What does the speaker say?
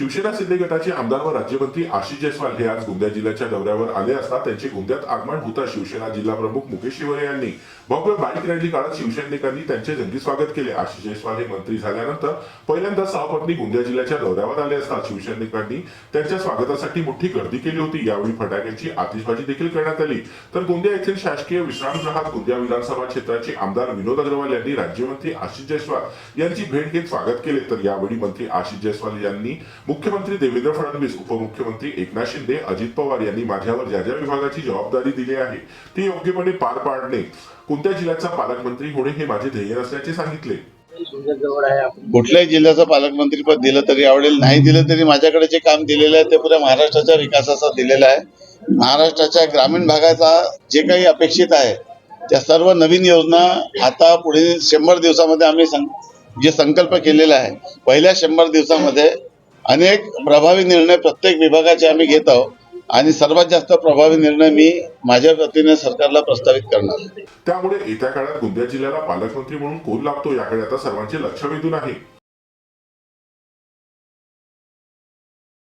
शिवसेना शिंदे गटाचे आमदार व राज्यमंत्री आशिष जयस्वाल हे आज गोंदिया जिल्ह्याच्या दौऱ्यावर आले असता त्यांचे गोंदियात आगमन होता शिवसेना जिल्हा प्रमुख मुकेश शिवरे यांनी. भव्य बाईक रॅली काढत शिवसैनिकांनी त्यांचे जंगी स्वागत केले. आशिष जयस्वाल हे मंत्री झाल्यानंतर पहिल्यांदा सहपत्नी गोंदिया जिल्ह्याच्या दौऱ्यावर आले असता शिवसैनिकांनी त्यांच्या स्वागतासाठी मोठी गर्दी केली होती. यावेळी फटाक्यांची आतिषबाजी देखील करण्यात आली. तर गोंदिया येथील शासकीय विश्रामगृहात गोंदिया विधानसभा क्षेत्राचे आमदार विनोद अग्रवाल यांनी राज्यमंत्री आशिष जयस्वाल यांची भेट घेत स्वागत केले. तर यावेळी मंत्री आशिष जयस्वाल यांनी मुख्यमंत्री देवेंद्र फडणवीस उपमुख्यमंत्री एकनाथ शिंदे अजित पवार यांनी माझ्यावर ज्या ज्या विभागाची जबाबदारी दिली आहे ती योग्यपणे पार पाडणे. कोणत्या जिल्ह्याचा पालकमंत्री होणे हे माझे ध्येय नसल्याचे सांगितले. कुठल्याही जिल्ह्याचं पालकमंत्री पद दिलं तरी आवडेल नाही दिलं तरी माझ्याकडे जे काम दिलेलं आहे ते पुऱ्या महाराष्ट्राच्या विकासाचं दिलेलं आहे. महाराष्ट्राच्या ग्रामीण भागाचा जे काही अपेक्षित आहे त्या सर्व नवीन योजना आता पुढील शंभर दिवसामध्ये आम्ही सं जे संकल्प केलेला आहे पहिल्या शंभर दिवसामध्ये अनेक प्रभावी निर्णय प्रत्येक विभागाचे आम्ही घेत आहोत आणि सर्वात जास्त प्रभावी निर्णय मी माझ्या वतीने सरकारला प्रस्तावित करणार. आहे त्यामुळे येत्या काळात गोंदिया जिल्ह्याला पालकमंत्री म्हणून कोण लागतो याकडे आता सर्वांचे लक्ष वेधून आहे.